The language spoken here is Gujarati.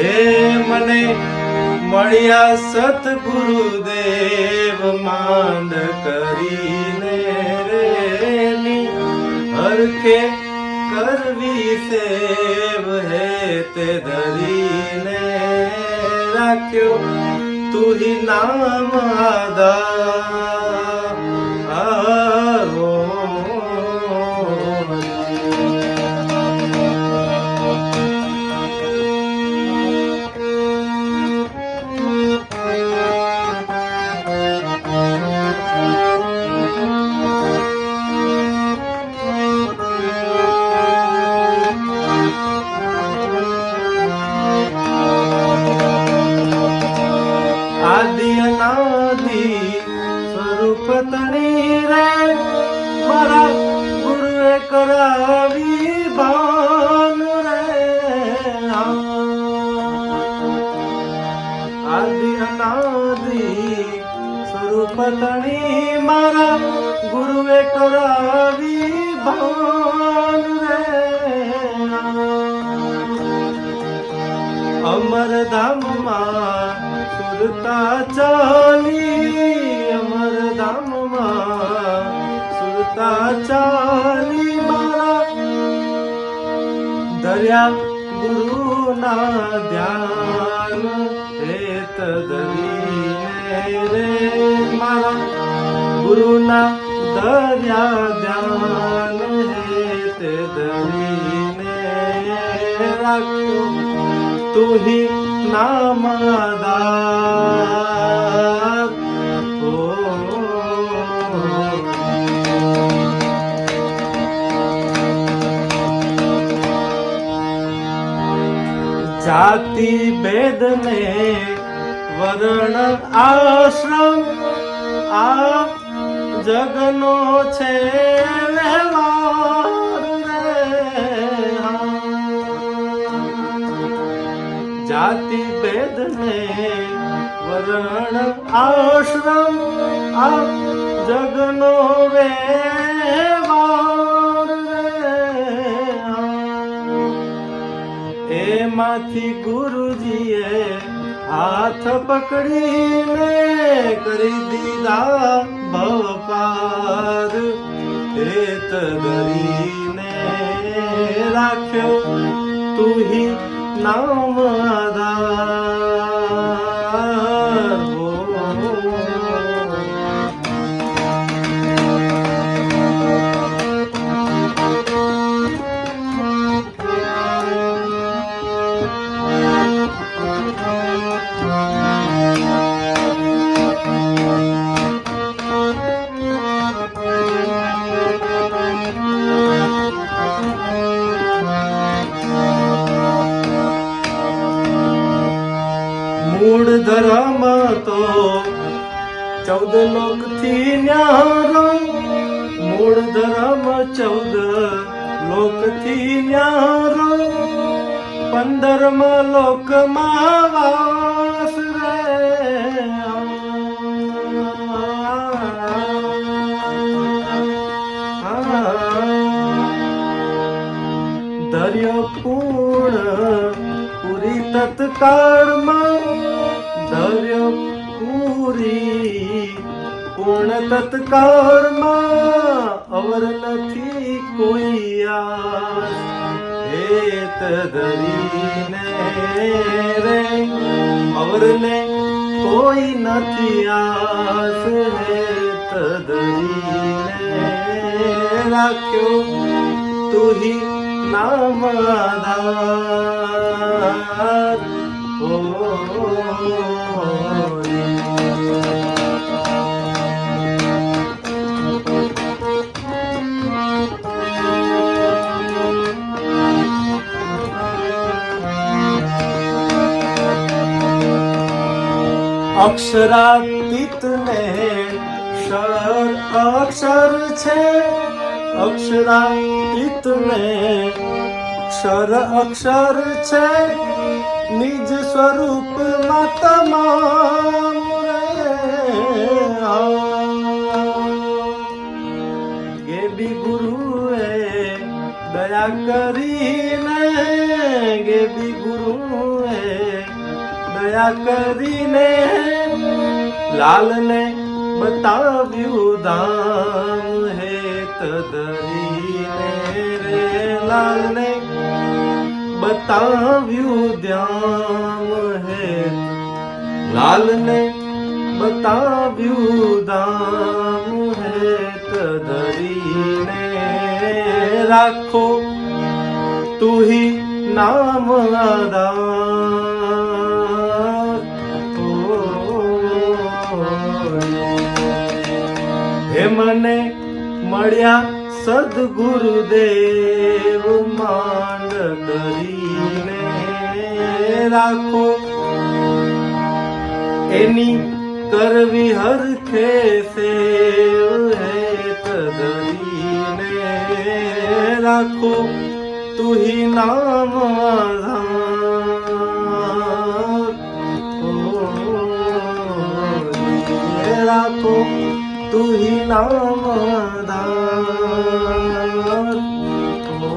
હે મને મળ્યા સતગુરુદેવ માંડ કરીને રેની હરખે કરવી સેવ હે તે ધરીને રાખ્યો. તુહી નામ આદા भान अमर धाममा सुरता चाली. अमर धाममा सुरता चाली मारा दर्या गुरुना ध्यान हेत दरी रे मारा. गुरुना દરિયા ધ્યાન હેત દરીને રાખ્યો તુહી નામદાર ઓ જાતિ ભેદ ને વર્ણ આશ્રમ આ જગનો છે જાતિ ભેદ ને વરણ આશ્રમ આ જગનો વે રે એમાંથી ગુરુજીએ હાથ પકડીને કરી દીધા ભવપાર હેત ધરીને રાખ્યો તુહી નામ આધાર ધર્મ તો ચૌદ લોકથી ન્યારો. મૂળ ધર્મ ચૌદ લોકથી ન્યારો. પંદરમા લોકમાં વાસ રે. દરિયો પૂર્ણ પૂરી તત્કાળમાં દરિયો પૂરી. પૂર્ણ તત્કાળમાં અવર નથી કોઈ હેત ધરીને રે. અવરને કોઈ નથી આસ. હેત ધરીને રાખ્યો તુહી નામ આધાર. અક્ષરાતીત ને ક્ષર અક્ષર છે? અક્ષરાતીત ને ક્ષર અક્ષર છે? નિજ સ્વરૂપમાં તમામ રે ગેબી ગુરુએ દયા કરીને ગેબી ગુરુએ દયા કરીને લાલને બતાવ્યું દામ હેત ધરીને રે લાલને બતાવ્યું દ્યામ હેત લાલને બતાવ્યું દામ હે ધરીને રાખો તુહી નામ હે મને મળ્યા સદગુરુદેવ માંડ કરીને રાખો એની કરવી હરખે સેવ હે તદરીને રાખો તુહી નામ રાખો તુહી નામ આધાર ઓ,